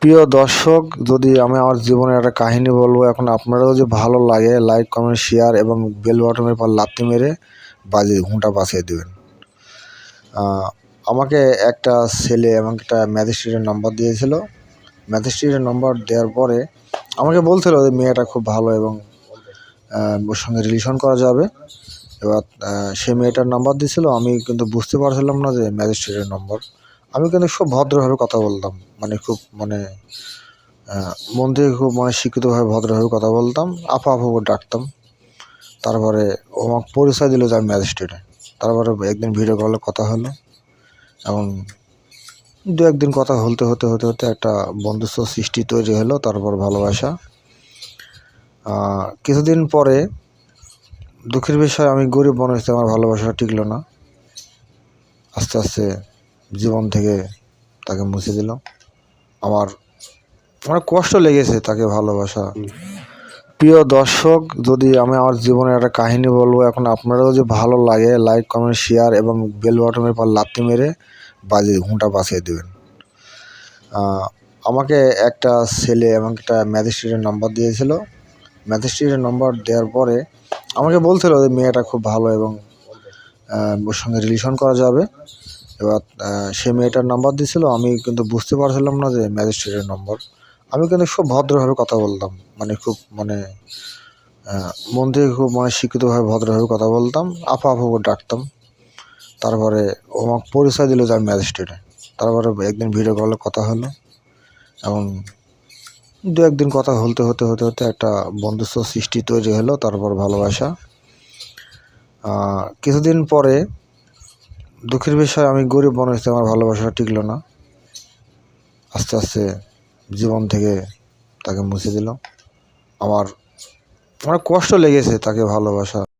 প্রিয় দর্শক, যদি আমি আমার জীবনের একটা কাহিনী বলব, এখন আপনারাও যদি ভালো লাগে লাইক কমেন্ট শেয়ার এবং বেল বাটনের পর লাত্তি মেরে বাজে ঘুঁটা বাঁচিয়ে দেবেন। আমাকে একটা ছেলে আমাকে একটা ম্যাজিস্ট্রেটের নম্বর দিয়েছিল। ম্যাজিস্ট্রেটের নম্বর দেওয়ার পরে আমাকে বলছিল যে, মেয়েটা খুব ভালো এবং ওর সঙ্গে রিলেশন করা যাবে। এবার সে মেয়েটার নাম্বার দিয়েছিল। আমি কিন্তু বুঝতে পারছিলাম না যে ম্যাজিস্ট্রেটের নম্বর আমি কিন্তু খুব ভদ্রভাবে কথা বলতাম। মানে খুব মানে মন থেকে খুব মানে শিক্ষিতভাবে ভদ্রভাবে কথা বলতাম। আপা আপা ডাকতাম। তারপরে ও আমাকে পরিচয় দিল যে আমি ম্যাজিস্ট্রেটে তারপরে একদিন ভিডিও কলে কথা হলো এবং দু একদিন কথা হতে হতে হতে হতে একটা বন্ধুত্ব সৃষ্টি তৈরি হলো, তারপর ভালোবাসা। কিছুদিন পরে দুঃখের বিষয়, আমি গরিব মানুষ, আমার ভালোবাসা টিকলো না। আস্তে আস্তে জীবন থেকে তাকে মুছে দিল। আমার অনেক কষ্ট লেগেছে তাকে ভালোবাসা। প্রিয় দর্শক, যদি আমি আমার জীবনের একটা কাহিনী বলব, এখন আপনারাও যদি ভালো লাগে লাইক কমেন্ট শেয়ার এবং বেল বাটনের পর লাত্তি মেরে বাজে ঘুঁটা বাঁচিয়ে দেবেন। আমাকে একটা ছেলে আমাকে একটা ম্যাজিস্ট্রেটের নম্বর দিয়েছিল। ম্যাজিস্ট্রেটের নম্বর দেওয়ার পরে আমাকে বলছিল যে, মেয়েটা খুব ভালো এবং ওর সঙ্গে রিলেশন করা যাবে। এবার সে মেয়েটার নাম্বার দিয়েছিল, আমি কিন্তু বুঝতে পারছিলাম না যে ম্যাজিস্ট্রেটের নম্বর। আমি কিন্তু খুব ভদ্রভাবে কথা বলতাম মানে খুব মানে মন থেকে খুব মানে শিক্ষিতভাবে ভদ্রভাবে কথা বলতাম আপা আপা ডাকতাম। তারপরে ও আমাকে পরিচয় দিল যে আমি ম্যাজিস্ট্রেটে। তারপরে একদিন ভিডিও কলে কথা হলো এবং দু একদিন কথা হতে হতে হতে হতে একটা বন্ধুত্ব সৃষ্টি তৈরি হলো, তারপর ভালোবাসা। কিছুদিন পরে দুঃখের বিষয়, আমি গরিব মানুষ আমার ভালোবাসা টিকলো না। আস্তে আস্তে জীবন থেকে তাকে মুছে দিল আমার অনেক কষ্ট লেগেছে তাকে ভালোবাসা।